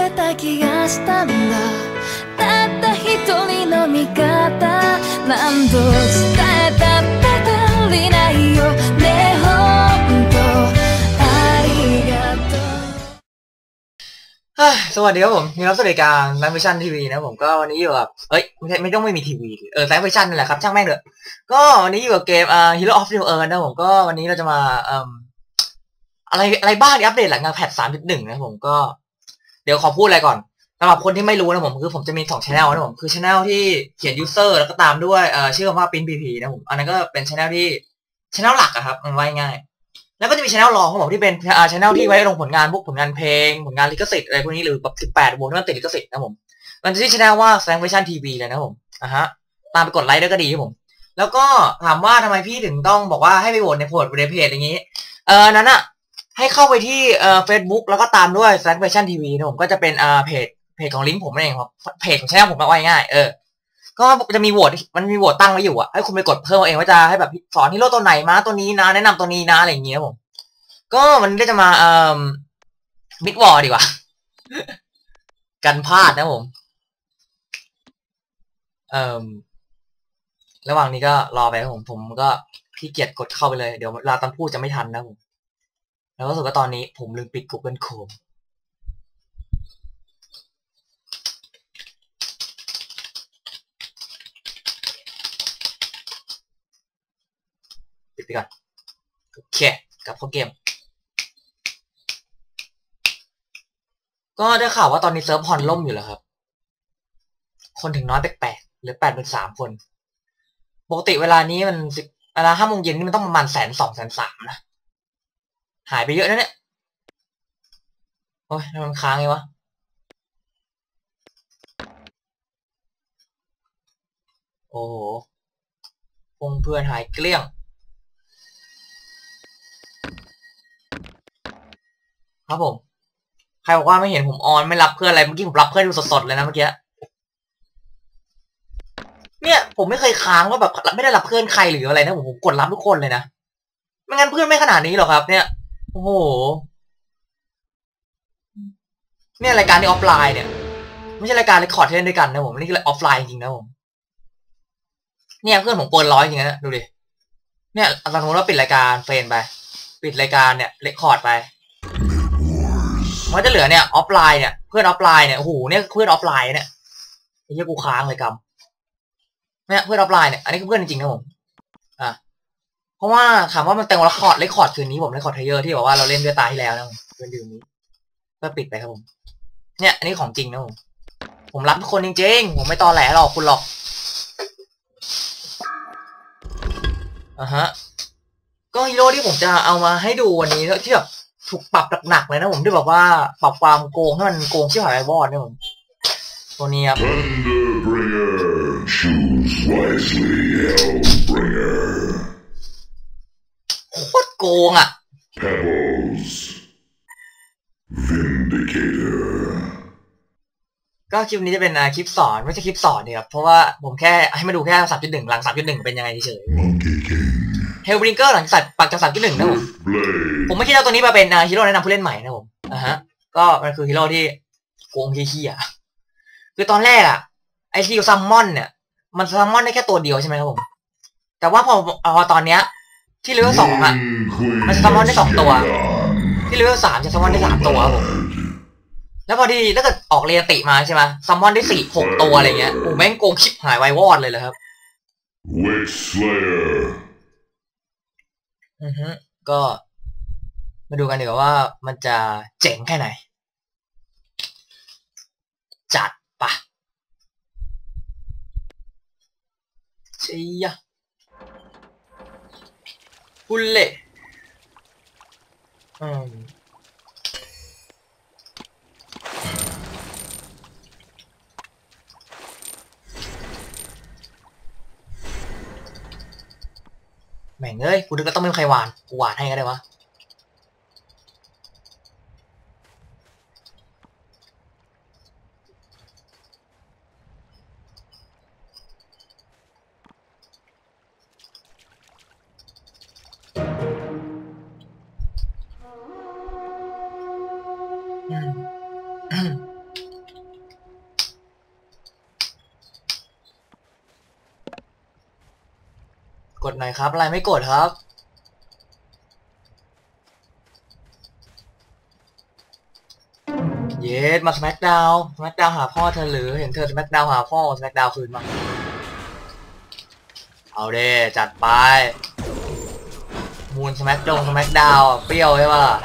けた気がしたんだたった一人の味方何度伝えたって足りないよね本当ありがとう เฮ้ยสวัสดีครับผมนี่รับสวัสดิการไลฟ์เวอร์ชันทีวีนะผมก็วันนี้อยู่กับเอ้ยไม่ใช่ไม่ต้องไม่มีทีวีดิเออไลฟ์เวอร์ชันนั่นแหละครับช่างแม่งเถอะก็วันนี้อยู่กับเกมอ่า Hero of New Earth นะผมก็วันนี้เราจะมาเอ่มอะไรอะไรบ้างที่อัปเดตหลังงานแพทสามจุดหนึ่งนะผมก็ เดี๋ยวขอพูดอะไรก่อนสำหรับคนที่ไม่รู้นะผมคือผมจะมีสองช anel นะผมคือช anel ที่เขียน user แล้วก็ตามด้วยเอ่อชื่อว่า pin pp นะผมอันนั้นก็เป็นช anel ที่ช anel หลักอะครับมันไว้ง่าย แล้วก็จะมีช anel รองของผมที่เป็นอ่าช anel ที่ไว้ลงผลงานพวกผลงานเพลงผลงานลิขสิทธิ์อะไรพวกนี้หรือแบบสิบแปดวกที่มันติดลิขสิทธิ์นะผมมันจะชื่อช anel ว่า s a n v i s i o n TV เลยนะผมอะฮะตามไปกดไลค์ด้วยก็ดีครับผม แล้วก็ถามว่าทำไมพี่ถึงต้องบอกว่าให้ไปโหวตในโพสต์ในเพจอย่างนี้ เออนั้นอะ ให้เข้าไปที่เอ่อ Facebook แล้วก็ตามด้วย s a n v i s i o n TV นะผมก็จะเป็นอ่าเพจเพจของลิงก์ผมนั่นเองครับเพจของช anel ผมมาไว้ง่ายเออก็จะมีโหวตมันมีโหวตตั้งไว้อยู่อะให้คุณไปกดเพิ่มเอาเองว่าจะให้แบบสอนฮีโร่ตัวไหนมาตัวนี้นะ แนะนำตัวนี้นะอะไรอย่างเงี้ยผมก็มันก็จะมาเอ่อมิดวอลดีกว่า กันพลาดนะผมเอ่อระหว่างนี้ก็รอไปผมผมก็ขี้เกียจกดเข้าไปเลยเดี๋ยวเวลาตอนพูดจะไม่ทันนะผม แล้วก็รู้สึกว่าตอนนี้ผมลืมปิด Google Chrome ปิดไปก่อน โอเคกลับเข้าเกม ก็ได้ข่าวว่าตอนนี้เซิร์ฟฮอนล่มอยู่แล้วครับ คนถึงน้อยแปลกๆหลือแปดเป็นสามคน ปกติเวลานี้มันสิบเวลาห้าโมงเย็นนี่มันต้องประมาณแสนสองแสนสามนะ หายไปเยอะนะเนี่ย โอ้ยมมันค้างไงวะ โอ้โหพงเพื่อนหายเกลี้ยง ครับผม ใครบอกว่าไม่เห็นผมออนไม่รับเพื่อนอะไร เมื่อกี้ผมรับเพื่อนดูสดๆเลยนะเมื่อกี้ เนี่ยผมไม่เคยค้างว่าแบบไม่ได้รับเพื่อนใครหรืออะไรนะผมผมกดรับทุกคนเลยนะไม่งั้นเพื่อนไม่ขนาดนี้หรอกครับเนี่ย โอ้โห เนี่ยรายการนี้ออฟไลน์เนี่ย ไม่ใช่รายการเรคคอร์ดเล่นด้วยกันนะผมนี่คือออฟไลน์จริงนะผม เนี่ยเพื่อนผมเกินร้อยจริงๆนะดูดิ เนี่ยสมมติว่าปิดรายการเฟรนไป ปิดรายการเนี่ยเรคคอร์ดไปมันจะเหลือเนี่ยออฟไลน์เนี่ยเพื่อนออฟไลน์เนี่ยโอ้โหเนี่ยเพื่อนออฟไลน์เนี่ยไอ้เหี้ยกูค้างเลยกำเนี่ยเพื่อนออฟไลน์เนี่ยอันนี้คือเพื่อนจริงนะผม เพราะว่าถามว่ามันแต่งเรคคอร์ดเรคคอร์ดคืนนี้ผมเรคคอร์ดเทเยอร์ที่บอกว่าเราเล่นด้วยตาที่แล้วนะผมเพื่อนดื่มนี้ก็ปิดไปครับผม เนี่ยอันนี้ของจริงนะผมผมรับทุกคนจริงๆ ผมไม่ตอแหลหรอกคุณหรอกอะฮะ ก็ฮีโร่ที่ผมจะเอามาให้ดูวันนี้ที่แบบถูกปรับหนักๆเลยนะผมที่แบบว่าปรับความโกงให้มันโกงชิบหายไปวอดเนี่ยผมตัวนี้ครับ Thunderbringer, choose wisely, Hellbringer. โคตรโกงอะ Pebbles, Vindicator. ก็คลิปนี้จะเป็นอ่าคลิปสอนไม่ใช่คลิปสอนเนี่ยครับเพราะว่าผมแค่ให้มาดูแค่สามจุดหนึ่งหลังสามจุดหนึ่งเป็นยังไงเฉย Monkey King, เฮลบริงเกอร์หลังจากปักจากสามจุดหนึ่งนะผม Blade, ผมไม่คิดเอาตัวนี้มาเป็นอ่าฮีโร่แนะนำผู้เล่นใหม่นะผมอะฮะ ก็มันคือฮีโร่ที่โกงเฮี้ยๆคือตอนแรกอะไอซีซัมมอนเนี่ยมันซัมมอนได้แค่ตัวเดียวใช่ไหมครับผม แต่ว่าพอพอตอนเนี้ย ที่เลเวลสองอะ มันจะซัมมอนได้สองตัว ที่เลเวลสามจะซัมมอนได้สามตัวครับผมแล้วพอดีถ้าเกิดออกเรียติมาใช่ไหมซัมมอนได้สี่หกตัวอะไรเงี้ยโอ้แม่งโกงชิบหายไวายวอดเลยเลยครับอือฮึก็มาดูกันดีกว่าว่ามันจะเจ๋งแค่ไหน จัดปะเชีย บุลเล่อืมแม่งเอ้ยกูนึกว่าต้องเป็นใครหวาน กูหวานให้ก็ได้วะ ดหน่อยครับอะไรไม่กดครับ เยสมาสแมกดาวสแมกดาวหาพ่อเธอหรือเห็นเธอสแมกดาวหาพ่อสแมกดาวคืนมาเอาเด้จัดไปมูนสแมกดงสแมกดาวเปรี้ยวใช่ปะล่ะ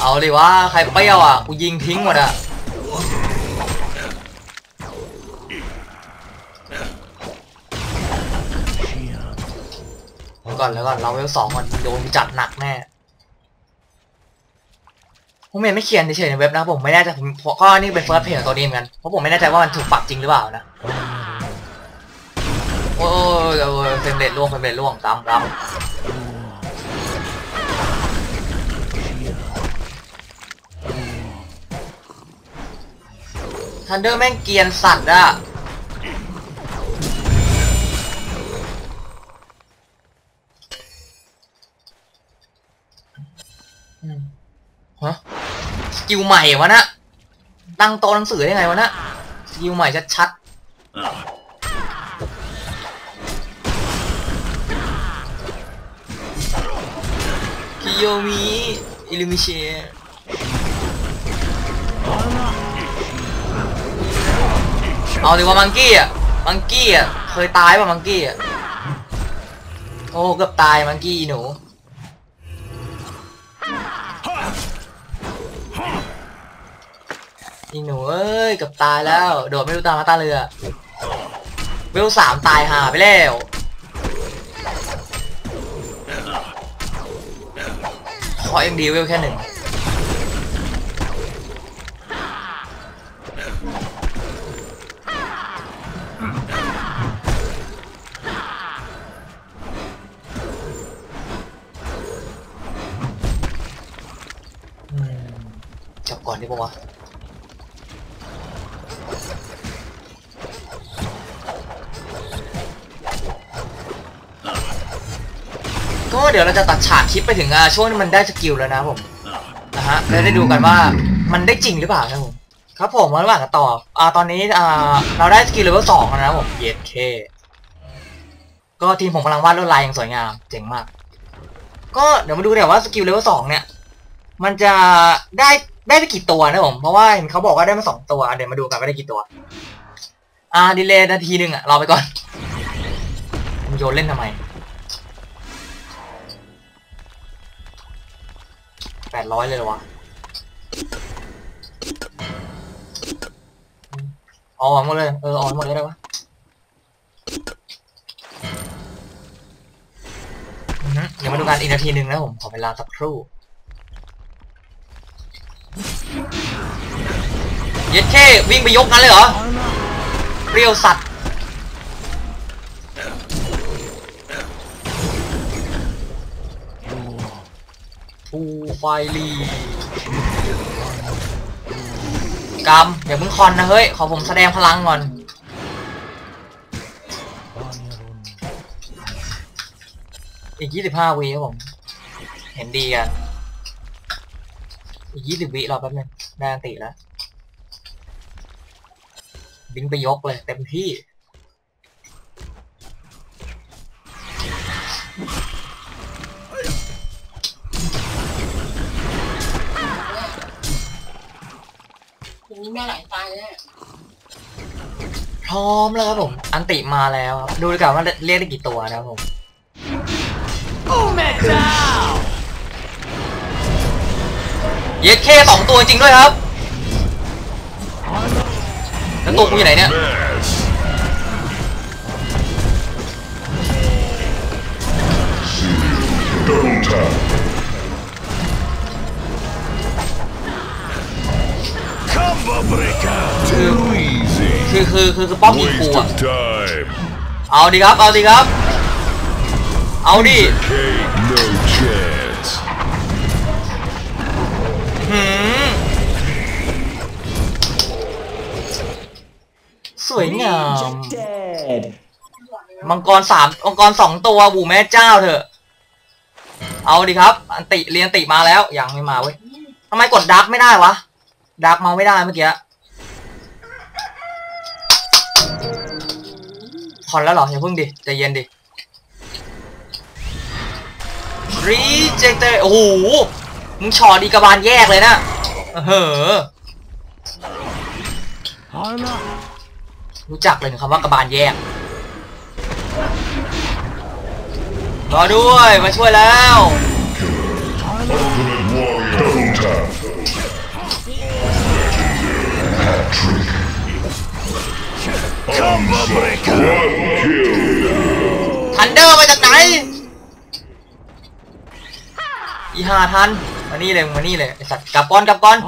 เอาดิว่าใครเปรี้ยวอะ กูยิงทิ้งหมดอะ ก่อนแล้วก่อนเราเวลสองก่อนโดนจัดหนักแน่ผมเห็นไม่เขียนเฉยในเว็บนะผมไม่แน่ใจผมก็นี่เป็นเฟิร์สเพจของตัวนี้เหมือนกันเพราะผมไม่แน่ใจว่ามันถูกปรับจริงหรือเปล่านะโอ้ยโอ้ยเฟรมเรทล่วงเฟรมเรทล่วงตามรับทันเดอร์แม่งเกียนสัตว์อะ ฮะสกิลใหม่วะนะตั้งโต๊ะหนังสือได้ไงวะนะสกิลใหม่ชัดๆคิโยมิอิลูมิเชเอาดีกว่ามังกี้อะ มังกี้อะ เคยตายป่ะมังกี้อะ โอ้เกือบตายมังกี้หนู อีหนูเอ้ยกับตายแล้ว โดดไม่รู้ตามาตาเรือเวลสามตายหาไปแล้วขอเอ็มดีเวลแค่หนึ่งจับก่อนด้ปะวะ ก็เดี๋ยวเราจะตัดฉากคลิปไปถึงช่วงที่มันได้สกิลแล้วนะผมนะฮะแล้วได้ดูกันว่ามันได้จริงหรือเปล่านะผมครับผมระหว่างกันต่ออ่าตอนนี้อ่าเราได้สกิลเลเวลสองแล้วนะผมเย็ดเคก็ทีมผมกำลังวาดลวดลายอย่างสวยงามเจ๋งมาก ก็เดี๋ยวมาดูเดี๋ยวว่าสกิลเลเวลสองเนี่ย มันจะได้ได้ไปกี่ตัวนะผมเพราะว่าเห็นเขาบอกว่าได้มาสองตัวเดี๋ยวมาดูกันว่าได้กี่ตัว อ่าดีเลย์นาทีหนึ่งอะรอไปก่อนโยนเล่นทำไม ดร้อยเลยหรอวะอ๋อหมดเลย เออออกหมดเลยได้ปะอือฮึเดี๋ยวมาดูกันอีกนาทีหนึ่งนะผม ขอเวลาสักครู่เย็ดเท่วิ่งไปยกกันเลยเหรอ เปรี้ยวสัตว์ ฟูไฟลีกำอย่าเพิ่งคอนนะเฮ้ย ขอผมแสดงพลังก่อน อีก 25วิครับผม เห็นดีกัน อีก 20วิรอแป๊บนึงได้ติแล้ว บิงไปยกเลยเต็มที่ พร้อมแล้วครับผม อันติมาแล้วครับ ดูดีกว่าว่าเรียกได้กี่ตัวนะครับผมเย็ดเคสองตัวจริงด้วยครับ แล้วตัวกูอยู่ไหนเนี่ย คือคือคือคือป้อมยิงกู Waste อะ of time. เอาดีครับเอาดีครับ เอาดิ Cake, no chance. หืมสวยงาม Dead. มังกรสามมังกรสองตัวบูแม่เจ้าเถอะ เอาดิครับ อันติเรียนติมาแล้วยังไม่มาเว้ยทำไมกดดักไม่ได้วะดักเมาไม่ได้เมื่อกี้ ผ่อนแล้วเหรอ อย่าเพิ่งดิใจเย็นดิรีเจคเตอร์โอ้โห มึงชอดีกระบาลแยกเลยนะเออรู้จักเลยคำว่ากระบาลแยกรอด้วย มาช่วยแล้ว Combo breaker. ทันเดอร์มาจากไหนอีห้าทันมานี่เลยมานี่เลยไอสัตว์กลับก่อนกลับก่อน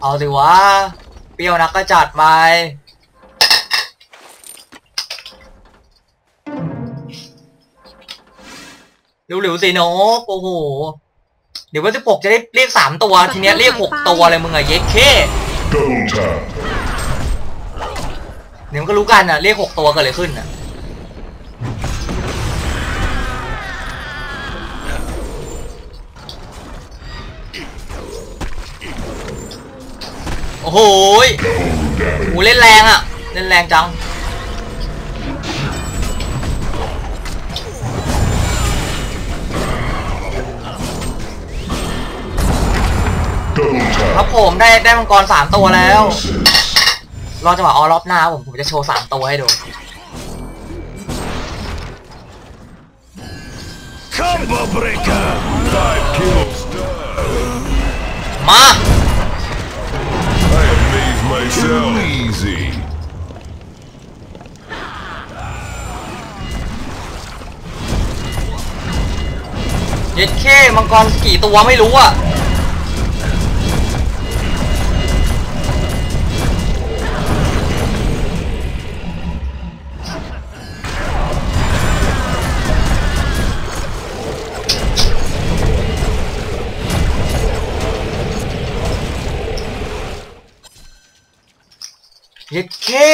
เอาสิวะเปรี้ยวนักก็จัดไปเร็วๆสินกโอ้โห เดี๋ยววันที่หกจะได้เรียกสามตัว ทีเนี้ยเรียกหกตัวเลยมึงอะเย็กเค Double tap. เดี๋ยวมันก็รู้กันอะเรียกหกตัวเกิดอะไรขึ้นอะโอ้โหยโหเล่นแรงอะเล่นแรงจัง ครับ tap. ผมได้ได้มังกรสามตัวแล้ว รอจังหวะออรอบหน้าผมผมจะโชว์สามตัวให้ดู Combo breaker. Five kills. มา I amaze myself. Too easy. เย็ดเข้มังกรกี่ตัวไม่รู้อะ เย็ดเข้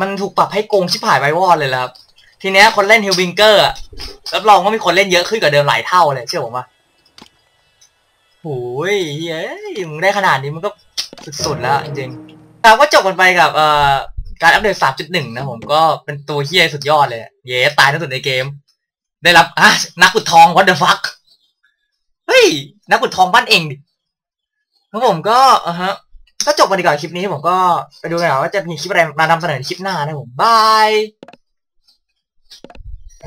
มันถูกปรับให้โกงชิบหายไววอดเลยแล้วครับ ทีเนี้ยคนเล่นฮิลวิงเกอร์รับรองว่ามีคนเล่นเยอะขึ้นกว่าเดิมหลายเท่าเลยเชื่อผมปะโอ้ยเฮ้ยมึงได้ขนาดนี้มันก็สุดๆแล้วจริงๆครับก็จบกันไปกับเอ่อ การอัปเดต 3.1 นะผมก็เป็นตัวเฮี้ยสุดยอดเลย เย้ตายที่สุดในเกม ได้รับอะนักขุดทอง what the fuck เฮ้ย นักขุดทองบ้านเองดิแล้วผมก็อะฮะ ก็จบกันดีกว่าคลิปนี้ผมก็ไปดูกันว่าจะมีคลิปอะไรมานำเสนอในคลิปหน้านะผมบาย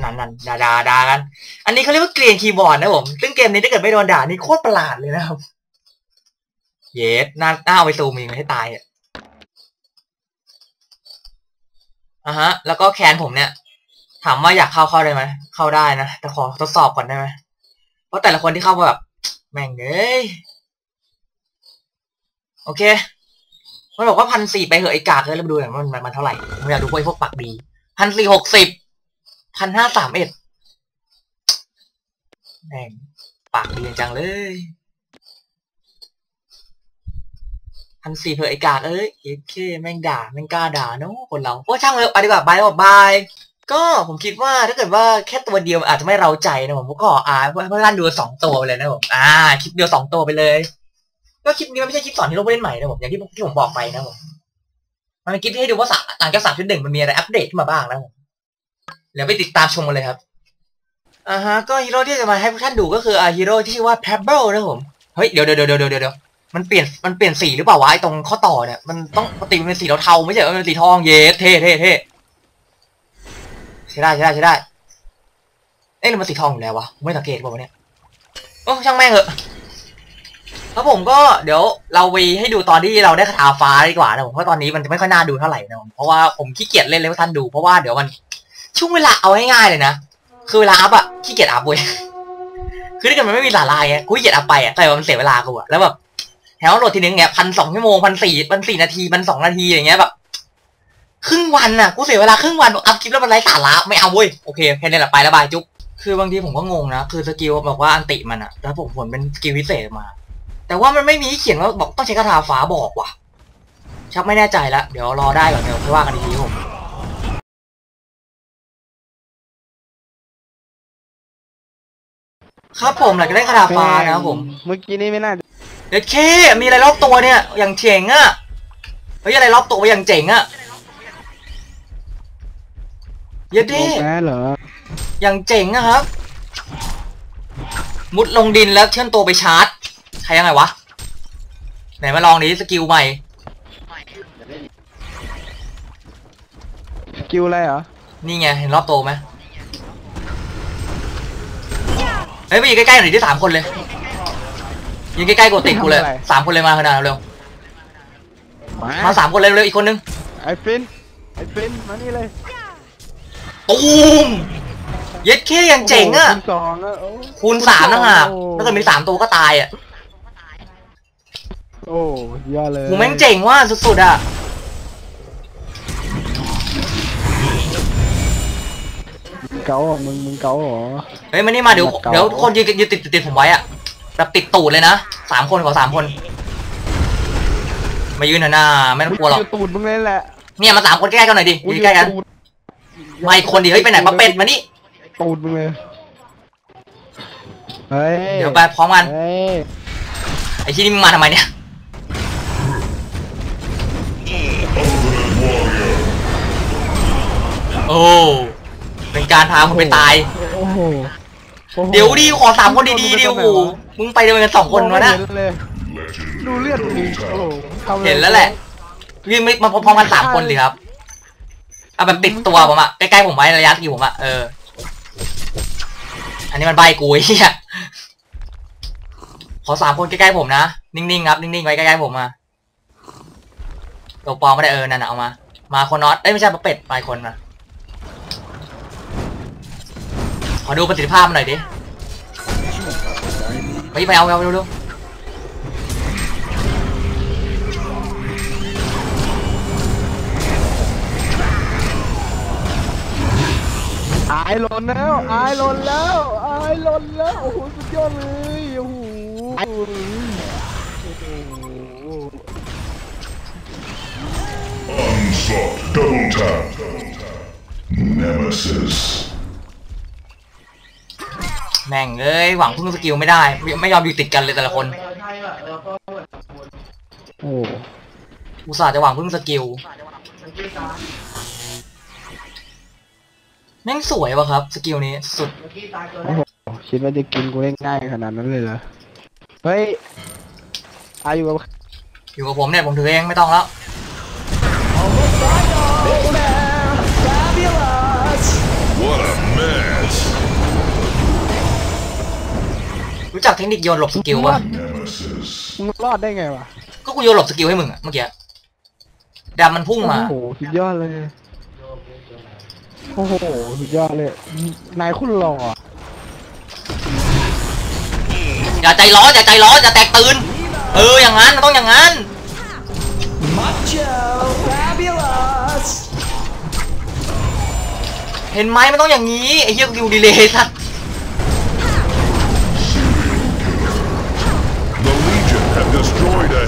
นั่นนั่นด่าด่าด่ากัน อันนี้เขาเรียกว่าเกลียนคีย์บอร์ดนะผม ซึ่งเกมนี้ถ้าเกิดไม่โดนด่านี่โคตรประหลาดเลยนะครับ เยสน่าน่าเอาไปซูมมีให้ตายอะ อะฮะ แล้วก็แคนผมเนี่ย ถามว่าอยากเข้าเข้าได้ไหม เข้าได้นะ แต่ขอทดสอบก่อนได้ไหมเพราะแต่ละคนที่เข้ามาแบบ แม่งเอ้ย โอเค มันบอกว่าพันสี่ไปเหอะไอ้กากเลยแล้วมาดูหน่อยมันมันเท่าไหร่ผมอยากดูพวกไอ้พวกปากดีพันสี่หกสิบพันห้าสามเอ็ดแม่งปากดีจังเลย พันสี่เพอไอกากเอ้ยเอเคแม่งด่าแม่งกล้าด่าเนาะคนเราโอ้ช่างเลยไปดีกว่าบายบอกบายก็ผมคิดว่าถ้าเกิดว่าแค่ตัวเดียวอาจจะไม่เราใจนะผมก็อ่าเพื่อนท่านดูสองตัวไปเลยนะผมอ่าคลิปเดียวสองตัวไปเลยก็คลิปนี้มันไม่ใช่คลิปสอนที่เราเล่นใหม่นะผมอย่างที่ที่ผมบอกไปนะผมมันเป็นคลิปที่ให้ดูว่าสาหลังจากสามจุดหนึ่งมันมีอะไรอัปเดตขึ้นมาบ้างนะผมเดี๋ยวไปติดตามชมกันเลยครับอ่าฮะก็ฮีโร่ที่จะมาให้พวกท่านดูก็คืออ่าฮีโร่ที่ชื่อว่า Pebble นะผมเฮ้ยเดี๋ยวเดี๋ยวเดี๋ยวเดี๋ยวเดี๋ยว มันเปลี่ยนมันเปลี่ยนสีหรือเปล่าวะไอ้ตรงข้อต่อเนี่ยมันต้องปกติมันเป็นสีเทาๆไม่ใช่เหรอเป็นสีทองเยสเท่เท่เท่ใช่ได้ใช่ได้ใช่ได้เอ๊ะมันสีทองอยู่แล้ววะไม่สังเกตบอกว่าวะเนี่ยโอ้ช่างแม่งเหอะครับผมก็เดี๋ยวเราไปให้ดูตอนที่เราได้คาถาฟ้าดีกว่านะผมเพราะตอนนี้มันจะไม่ค่อยน่าดูเท่าไหร่นะผมเพราะว่าผมขี้เกียจเล่นเลยว่าท่านดูเพราะว่าเดี๋ยวมันช่วงเวลาเอาง่ายๆเลยนะคือเวลาอัพอะขี้เกียจอัพเว้ยคือถ้าเกิดมันไม่มีสาระไงกูขี้เกียจอัพไปอะแต่ว่ามันเสียเวลากูอะแล้วแบบ แถวโหลดทีหนึ่งเนี่ยพันสองชั่วโมงพันสี่พันสี่นาทีพันสองนาทีอย่างเงี้ยแบบครึ่งวันอะกูเสียเวลาครึ่งวันอัพคลิปแล้วมันไร้สาระไม่เอาเว้ยโอเคแค่นี้แหละไปแล้วบายจุ๊บคือบางทีผมก็งงนะคือสกิลบอกว่าอันติมันอะแล้วผมผลเป็นสกิลพิเศษมา แต่ว่ามันไม่มีเขียนว่าบอกต้องใช้คาถาฟ้าบอกว่ะ ชักไม่แน่ใจละเดี๋ยวรอได้ก่อนเดี๋ยวค่อยว่ากันอีกทีครับผมครับผมหลังจากได้คาถาฟ้านะครับผม เมื่อกี้นี่ไม่น่า เด็ดเคมีอะไรรอบตัวเนี่ย อย่างเจ๋งอะเฮ้ยอะไรรอบตัวอย่างเจ๋งอะเย็ดดิแพ้เหรอ อย่างเจ๋งอะครับ มุดลงดินแล้วเชื่อนตัวไปชาร์จใครยังไงวะ ไหนมาลองดิสกิลใหม่ สกิลอะไรเหรอ นี่ไง เห็นรอบตัวไหมเฮ้ยไปยืนใกล้ๆหน่อยที่สามคนเลย ยืนใกล้ๆกดติดกูเลยสามคนเลยมาขนาดเร็วมามาสามคนเลยเร็วอีกคนนึงไอ้ฟินไอ้ฟินมานี่เลยตูมเย็ดเคอย่างเจ๋งอะโโหคูณสองอะโอ้คูณสามนะฮะโอ้ถ้าเกิดมีสามตัวก็ตายอะโอ้ยอดเลยกูแม่งเจ๋งว่ะสุดๆอะ มึงเก๋าเหรอมึงมึงเก๋าเหรอ เฮ้ยมานี่มาเดี๋ยวเก่าเดี๋ยวทุกคนยืนยืนติดติดติดผมไว้อะ แบบติดตูดเลยนะสามคนขอสามคนมายืนหน่อยนะไม่ต้องกลัวหรอกยู่ตูดมึงเลยแหละเนี่ยมาสามคนใกล้ๆกันหน่อยดิยืนใกล้กันตูดมาอีกคนดิเฮ้ยไปไหนมาเป็ดมานี่ตูดมึงเลยเฮ้ยเดี๋ยวไปพร้อมกันเฮ้ยไอ้ที่นี่มึงมาทำไมเนี่ยโอ้เป็นการพาคนไปตายโอ้โหโอ้โหเดี๋ยวดิขอสามคนดีๆดิโอ้โห มึงไปเดินกันสองคนวะนะเห็เลย Legend ดูเลือดมึงโอ้โหทำเห็นแล้วแหละ พี่ไม่มาพร้อมๆกันสามคนสิครับเอาแบบติดตัวผมอะใกล้ๆผมไว้ระยะที่ผมอะเออ อันนี้มันใบกูไอ้เหี้ยขอสามคนใกล้ๆผมนะ นิ่งๆครับ นิ่งๆไว้ใกล้ๆผมมาตัวปลอมไม่ได้เออนั่นน่ะเอามา มาคนน็อตเอ้ยไม่ใช่ปลาเป็ดไปคนมาขอดูประสิทธิภาพมันหน่อยดิ ไปไปเอาเอาเร็วๆอายหล่นแล้วอายหล่นแล้วอายหล่นแล้วโอ้โหสุดยอดเลยโอ้โหโอ้โห Onslaught. Double tap. Nemesis. แม่งเอ้ยหวังพึ่งสกิลไม่ได้ไม่ไม่ยอมอยู่ติดกันเลยแต่ละคนโอ้อุตส่าห์จะหวังพึ่งสกิลแม่งสวยวะครับ สกิลนี้สุดโอ้โหคิดว่าจะกินกูได้ง่ายขนาดนั้นเลยเหรอเฮ้ยอายุกับอยู่กับผมเนี่ยผมถือเองไม่ต้องแล้ว รู้จักเทคนิคโยนหลบสกิลปะ Nemesis. มึงรอดได้ไงวะก็กูโยนหลบสกิลให้มึงอะเมื่อกี้ดำมันพุ่งมา โอ้โหสุดยอดเลย โอ้โหสุดยอดเลย นายคุณหล่ออะอย่าใจร้อนอย่าใจร้อนอย่าแตกตื่นเอออย่างนั้นมันต้องอย่างนั้น เห็นไหมมันต้องอย่างนี้ไอ้เหี้ยกิลดีเลยสัส The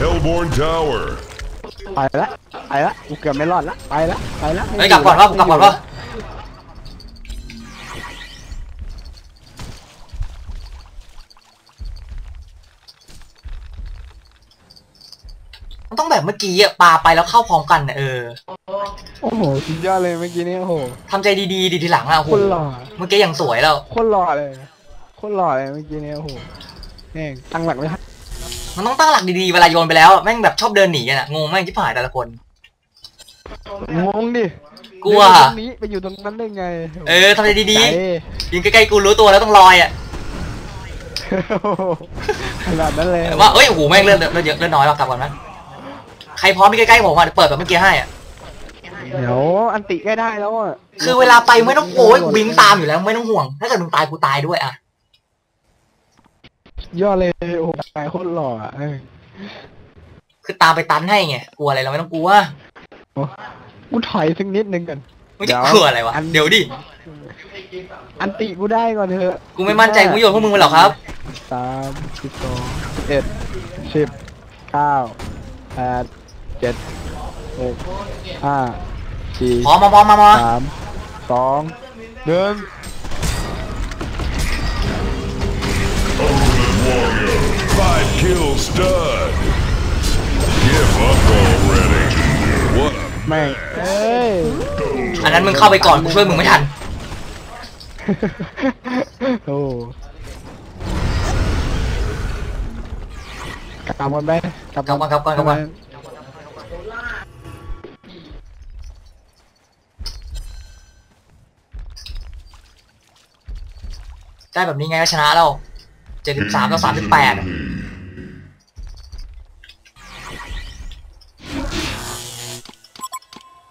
Hellborn tower. ไปละไปละกูเกือบไม่รอดละไปละไปละเฮ้ยกลับก่อนว่ากลับก่อนว่ามันต้องแบบเมื่อกี้อะปาไปแล้วเข้าพร้อมกันน่ะเออโอ้โหสุดยอดเลยเมื่อกี้นี้โอ้โหทำใจดีๆดีทีหลังอะโอ้โหคนหล่อเมื่อกี้ยังสวยแล้วโคนหล่อเลยโคนหล่อเลยเมื่อกี้นี้โอ้โหแม่งตั้งหลักไม่ทัน มันต้องตั้งหลักดีๆเวลาโยนไปแล้วอะแม่งแบบชอบเดินหนีกันอะงงแม่งที่ผ่ายแต่ละคน งงดิกลัวเดินไปตรงนี้ไปอยู่ตรงนั้นได้ไงเออทำใจดีใจๆยืนใกล้ๆกูรู้ตัวแล้วต้องลอยอะโอ้โหขนาดนั้นเลยว่าเอ้ยโอ้โหแม่งเลือดเลือดเยอะเลือดน้อยว่ะกลับก่อนนะใครพร้อมที่ใกล้ๆผมอะเดี๋ยวเปิดแบบเมื่อกี้ให้อะเดี๋ยวอันติใกล้ได้แล้วอะคือเวลาไปไม่ต้องโอ้ยกูบิงตามอยู่แล้วไม่ต้องห่วง ถ้าเกิดมึงตายกูตายด้วยอะ ยอดเลยโอ้โหนายโคตรหล่ออะเออคือตามไปตันให้ไงกลัวอะไรเราไม่ต้องกลัวกูถอยสักนิดนึงกันไม่จะกลัวอะไรวะ เดี๋ยวดิ อันติกูได้ก่อนเถอะ กูไม่มั่นใจกูโยนพวกมึงไปหรอกครับสามสิบสองสิบเอ็ดสิบเก้าแปดเจ็ดหหกห้าสี่พร้อมมาพร้อมมามาสามสองหนึ่ง Five kill stud. Give up already. What a แม่งเอ้ยอันนั้นมึงเข้าไปก่อนกูช่วยมึงไม่ทัน โอ้กลับกันไปกลับกลับก่อนกลับก่อนกลับก่อน ได้แบบนี้ไงก็ชนะแล้ว เจ็ดสิบสามต่อสามสิบแปด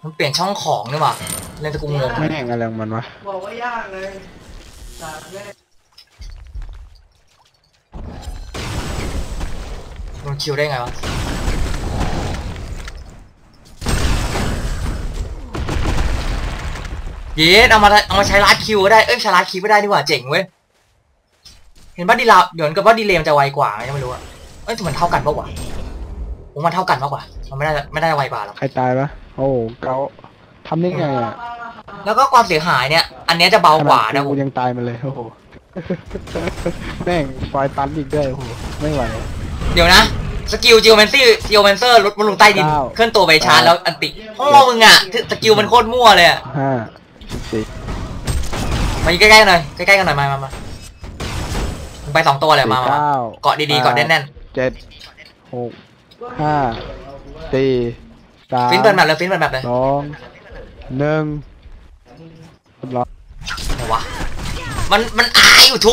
มันเปลี่ยนช่องของนี่หว่าเล่นตะกูงงไม่แห่งอะไรของมันวะบอกว่ายากเลยสามแม่มันคิวได้ไงวะเยสเอามาเอามาใช้ลัดคิวก็ได้ เอ้ยใช้ลัดคิวก็ได้ดีกว่าเจ๋งเว้ย เห็นว่าดีลาเดี๋ยวกับว่าดีเลย์มันจะไวกว่าไงก็ไม่รู้อะเอ้ยแต่มันเท่ากันปะวะผมมันเท่ากันมากกว่า มันไม่ได้ไม่ได้ไวกว่าหรอกใครตายปะโอ้โหเกาทำได้ไงอะแล้วก็ความเสียหายเนี่ย อันเนี้ยจะเบากว่านะขผกูมยังตายมาเลยโอ้โหแม่งไฟตันอีกด้วยโอ้โหไม่ไหว เดี๋ยวนะสกิลจิโอเมนซี่จิโอเมนเซอร์ลดมันลงใต้ดินเก้าเคลื่อนตัวไปชาร์จแล้วอันติพ่อมึงอะสกิลมันโคตรมั่วเลยอะห้าสี่มาอยู่ใกล้ๆกันหน่อยใกล้ๆกันหน่อยมามามามึง ไปสองตัวเลยมามามาเก้าเกาะดีๆเกาะแน่นเจ็ดหกห้าสี่สามๆฟินเปิดแบบเลยฟินเปิดแบบเลยสองหนึ่งเรียบร้อยไหนวะมันมันอายอยู่โถ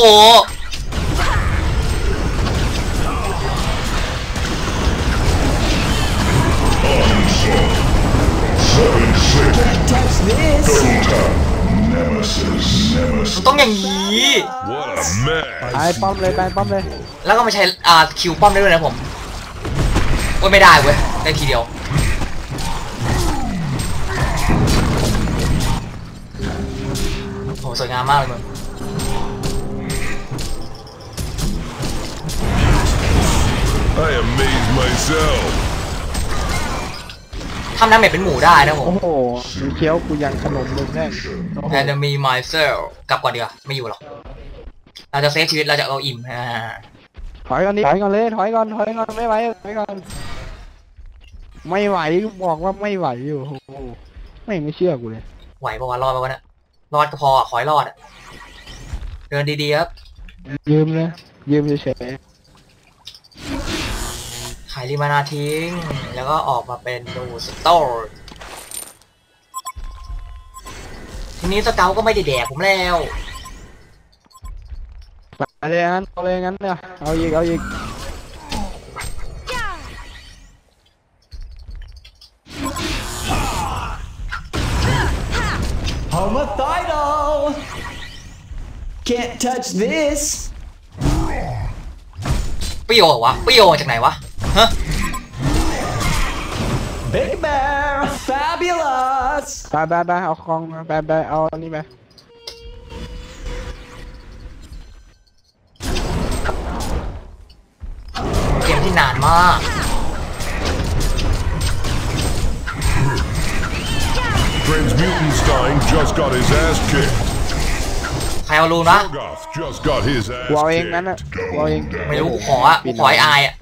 มันต้องอย่างนี้ what a ไป mess. ป้อมเลยไปป้อมเลย แล้วก็มาใช้อ่าคิวป้อมได้ด้วยนะผมโอ้ยไม่ได้เว้ยได้ทีเดียวโหสวยงามมากเลยมึง I amaze myself. ทำน้ำเม็ดเป็นหมูได้นะผม โอ้โหมันเคี้ยวกูยังขนมเลยแม่งโอ้โห Enemy myself กลับก่อนดีกว่าไม่อยู่หรอก เราจะเซฟชีวิตเราจะเอาอิ่มอ่าถอยก่อนดิถอยก่อนเลย ถอยก่อน ถอยก่อน ไม่ไหว ถอยก่อน ไม่ไหว บอกว่าไม่ไหวอยู่โอ้โหไม่งไม่เชื่อกูเลย ไหวปะวะรอดปะวะเนี่ยรอดก็พออะขอให้รอดอะเดินดีๆครับ ยืมเลยยืมเฉยขายรีมานาทิ้ง แล้วก็ออกมาเป็นดูสตอร์ทีนี้สเกลก็ไม่ได้แดกผมแล้วๆไปเลยงั้นเอาเลยงั้นเนี่ยเอาอีกเอาอีก Homicidal! Can't touch this! เปรี้ยวเหรอวะเปรี้ยวมาจากไหนวะ ฮะ Big Bear! Fabulous! ไปไปไปเอาคองมาไปไปเอาอันนี้ไปเกมที่นานมาก Transmutenstein just got his ass kicked. ใครเอารูนวะ Morgoth just got his กูเอา ass เองงั้น kicked. อะกูเอาเองไม่รู้กูขออะกูขอไอ้อายอะ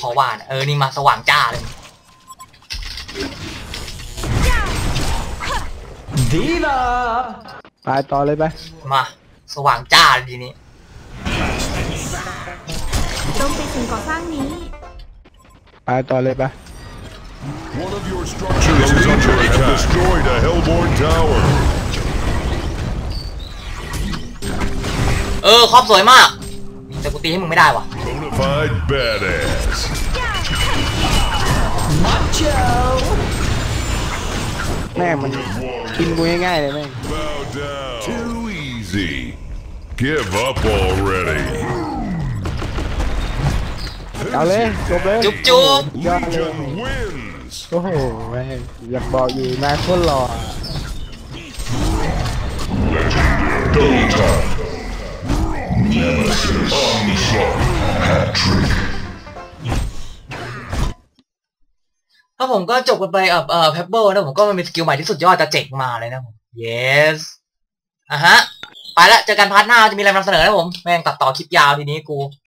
ขอหวานเออ นี่มาสว่างจ้าเลย Diva! ไปต่อเลยไป มา สว่างจ้าเลยทีนี้โจมตีสิ่งก่อสร้างนี้ไปต่อเลยไป One of your structures is under attack. Destroyed a Hellborn tower. เออ ครอบสวยมาก แต่กูตีให้มึงไม่ได้ว่ะ Bonafide badass. Macho! แม่งมันกินกูง่ายๆเลยแม่ง Bow down. Too easy. Give up already. เอาเลยจบเลยจุ๊บจุ๊บยอดเลย Legion wins. โอ้โหแม่งอยากบอกอยู่นายโคนหล่อ อะถ้าผมก็จบกันไปเอ่อเอ่อแพเปิลนะผมก็มันมีสกิลใหม่ที่สุดยอดจะเจ๋งมาเลยนะผม yes อะฮะ ไปละเจอกันพาร์ทหน้าจะมีอะไรนำเสนอนะผม แม่งตัดต่อคลิปยาวทีนี้กู